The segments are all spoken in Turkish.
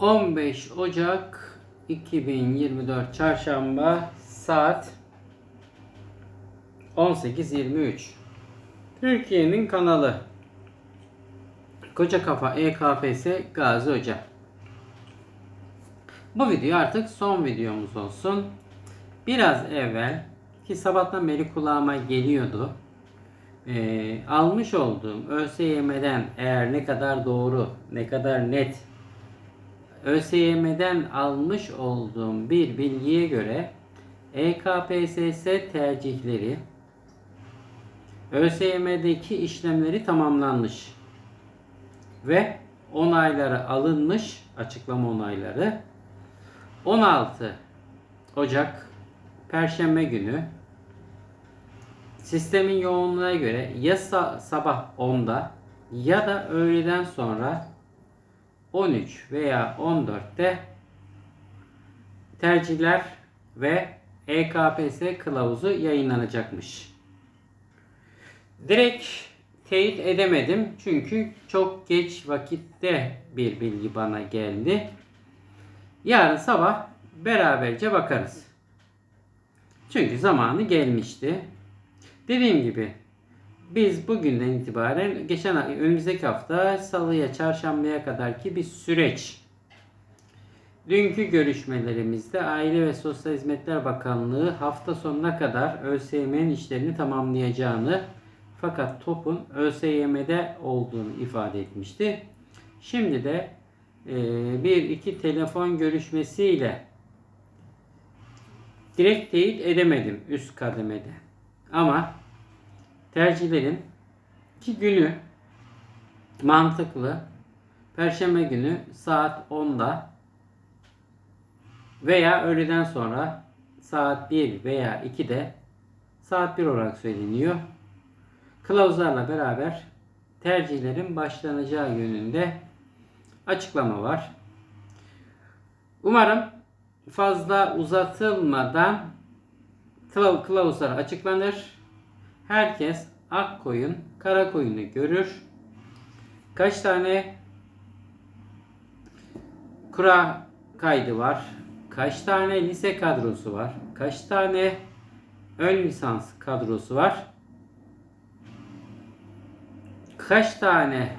15 Ocak 2024 Çarşamba saat 18.23 Türkiye'nin kanalı Koca Kafa EKPS Gazi Hoca Bu video artık son videomuz olsun. Biraz evvel ki sabahtan beri kulağıma geliyordu. Ee, almış olduğum ÖSYM'den eğer ne kadar doğru, ne kadar net ÖSYM'den almış olduğum bir bilgiye göre EKPSS tercihleri ÖSYM'deki işlemleri tamamlanmış ve onayları alınmış açıklama onayları. 16 Ocak Perşembe günü. Sistemin yoğunluğuna göre ya sa- sabah 10'da ya da öğleden sonra 13 veya 14'te tercihler ve EKPS kılavuzu yayınlanacakmış. Direkt teyit edemedim çünkü çok geç vakitte bir bilgi bana geldi. Yarın sabah beraberce bakarız. Çünkü zamanı gelmişti. Dediğim gibi biz bugünden itibaren geçen önümüzdeki hafta salıya çarşambaya kadar ki bir süreç. Dünkü görüşmelerimizde Aile ve Sosyal Hizmetler Bakanlığı hafta sonuna kadar ÖSYM'nin işlerini tamamlayacağını fakat topun ÖSYM'de olduğunu ifade etmişti. Şimdi de e, bir iki telefon görüşmesiyle direkt teyit edemedim üst kademede. Ama tercihlerin ki günü mantıklı Perşembe günü saat 10'da veya öğleden sonra saat 1 veya 2'de saat 1 olarak söyleniyor. Kılavuzlarla beraber tercihlerin başlanacağı yönünde açıklama var. Umarım fazla uzatılmadan kılav- kılavuzlar açıklanır. Herkes ak koyun, kara koyunu görür. Kaç tane kura kaydı var? Kaç tane lise kadrosu var? Kaç tane ön lisans kadrosu var? Kaç tane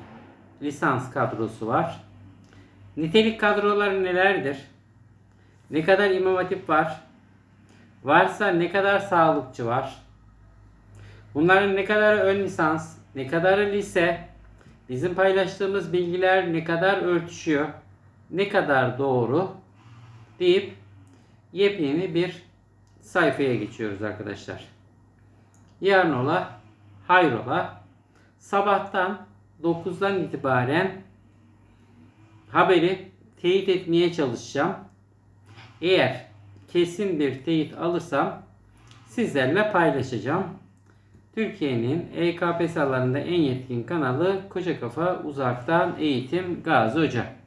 lisans kadrosu var? Nitelik kadroları nelerdir? Ne kadar imam hatip var? Varsa ne kadar sağlıkçı var? Bunların ne kadar ön lisans, ne kadar lise, bizim paylaştığımız bilgiler ne kadar örtüşüyor, ne kadar doğru deyip yepyeni bir sayfaya geçiyoruz arkadaşlar. Yarın ola, hayrola, sabahtan 9'dan itibaren haberi teyit etmeye çalışacağım. Eğer kesin bir teyit alırsam sizlerle paylaşacağım. Türkiye'nin EKPS alanında en yetkin kanalı Koca Kafa Uzaktan Eğitim Gazi Hoca.